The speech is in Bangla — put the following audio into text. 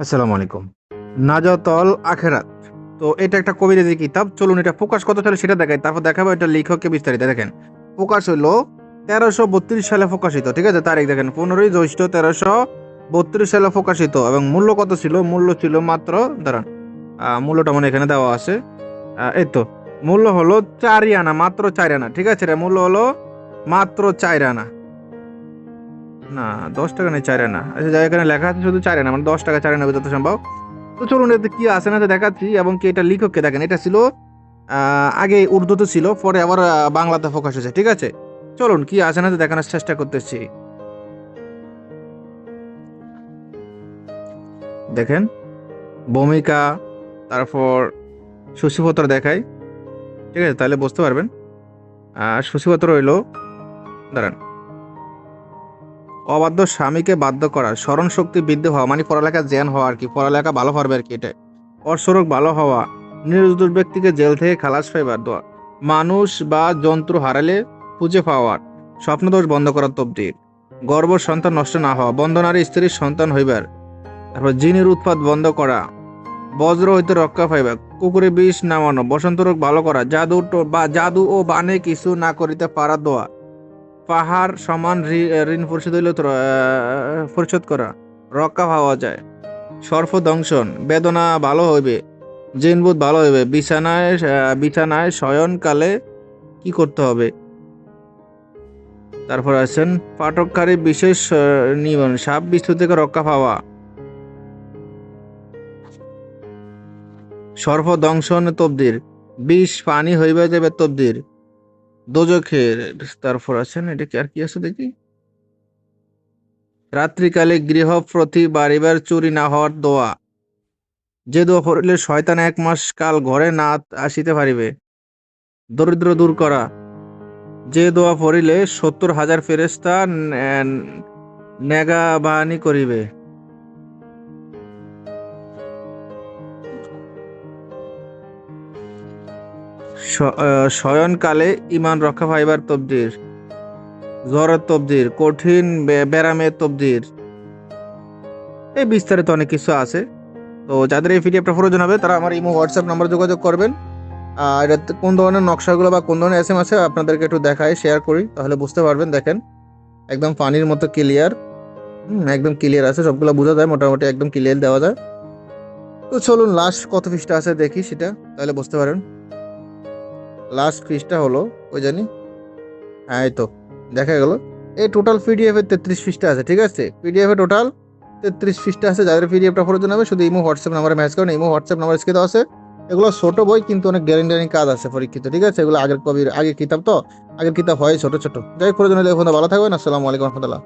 আসসালামু আলাইকুম। নাজাতল আখেরাত। তো এটা একটা কবিরাজি কিতাব, চলুন এটা প্রকাশ কত সালে সেটা দেখাই, তারপর দেখাবো এটা লেখককে বিস্তারিত। দেখেন, প্রকাশ হলো তেরোশো বত্রিশ সালে প্রকাশিত, ঠিক আছে? তারিখ দেখেন, পনেরোই জ্যৈষ্ঠ তেরোশো বত্রিশ সালে প্রকাশিত, এবং মূল্য কত ছিল? মূল্য ছিল মাত্র, দাঁড়ান মূল্যটা মানে এখানে দেওয়া আছে। এই তো, মূল্য হলো চারি আনা, মাত্র চার আনা, ঠিক আছে? রে মূল্য হলো মাত্র চার আনা। না, দশ টাকা নেই চার আনা আচ্ছা যা এখানে লেখা আছে শুধু চার না মানে দশ টাকা চার আনা যত সম্ভব। তো চলুন, এতে কি আছে না দেখাচ্ছি, এবং কি এটা লেখককে দেখেন, এটা ছিল আগে উর্দুতে ছিল, পরে আবার বাংলাতে ফোকাস হয়েছে, ঠিক আছে? চলুন, কি আছে না দেখানোর চেষ্টা করতেছি। দেখেন, ভূমিকা, তারপর সূচিপত্র দেখাই, ঠিক আছে? তাহলে বুঝতে পারবেন। আর সূচিপত্র হইল, দাঁড়ান। অবাধ্য স্বামীকে বাধ্য করা স্মরণ শক্তি বৃদ্ধি হওয়া মানে পড়ালেখা জ্ঞান হওয়া আর কি। পড়ালেখা ভালো পারবে আর কি এটা অসরক ভালো হওয়া। নিরুদ্র ব্যক্তিকে জেল থেকে খালাস পাইবার দেওয়া মানুষ বা যন্ত্র হারালে খুঁজে পাওয়ার। স্বপ্নদোষ বন্ধ করার তবদির গর্ভ সন্তান নষ্ট না হওয়া। বন্ধনারী স্ত্রীর সন্তান হইবার। তারপর জিনের উৎপাদ বন্ধ করা। বজ্র হইতে রক্ষা পাইবা। কুকুরে বিষ নামানো। বসন্ত রোগ ভালো করা। জাদু বা জাদু ও বানে কিছু না করিতে পারা দেওয়া পাহাড় সমান ঋণ পরিশোধ হইলে পরিশোধ করা, রক্ষা পাওয়া যায়। সর্প দংশন, বেদনা ভালো হইবে জিনবোধ ভালো হইবে, বিছানায় বিছানায় শয়নকালে কি করতে হবে? তারপর আছেন, পাঠককারী বিশেষ নিয়ম, সাপ বিস্তু থেকে রক্ষা পাওয়া। সর্প দংশন তবদির, বিষ পানি হইবে যাবে তবদির। দোজখের তারপর আছেন, এটা কি আর কি আছে দেখি? রাত্রিকালে গৃহ প্রতি বাড়িবার চুরি না হওয়ার দোয়া। যে দোয়া পড়িলে শয়তান এক মাস কাল ঘরে না আসিতে পারিবে। দরিদ্র দূর করা। যে দোয়া পড়িলে সত্তর হাজার ফেরেস্তা নেগা বাহানি করিবে। শয়নকালে ইমান রক্ষা পাইবার তবদির জ্বরের তবদির কঠিন ব্যারামের তবদির এই বিস্তারিত অনেক কিছু আছে। তো যাদের এই পিডিএফটা প্রয়োজন হবে, তারা আমার ইমো হোয়াটসঅ্যাপ নাম্বার যোগাযোগ করবেন। আর কোন ধরনের নকশাগুলো বা কোন ধরনের এস এম আছে আপনাদেরকে একটু দেখাই শেয়ার করি, তাহলে বুঝতে পারবেন। দেখেন, একদম পানির মতো ক্লিয়ার একদম ক্লিয়ার আছে, সবগুলো বোঝা যায়, মোটামুটি একদম ক্লিয়ার দেওয়া যায়। তো চলুন লাস্ট কত পৃষ্ঠা আছে দেখি সেটা, তাহলে বুঝতে পারেন। লাস্ট পৃষ্ঠা হলো, ওই জানি হ্যাঁ এই তো, দেখা গেল। এই টোটাল পিডিএফ তেত্রিশ পৃষ্ঠা আছে, ঠিক আছে? পিডিএফ টোটাল তেত্রিশ পৃষ্ঠা আছে, যাদের পিডিএফটা প্রয়োজন হবে, শুধু ইমো হোয়াটসঅ্যাপ নাম্বারে ম্যাচ করেন ইমো হোয়াটসঅ্যাপ নাম্বার স্ক্রিনে আছে। এগুলো ছোট বই, কিন্তু অনেক গ্যারেন্টারি কাজ আছে পরীক্ষিত, ঠিক আছে? এগুলো আগের কবির আগের কিতাব তো? আগের কিতাব হয় ছোট ছোট। যাই প্রয়োজন হলে এখন ভালো থাকবেন, আসসালামু আলাইকুম রহমতুল্লাহ।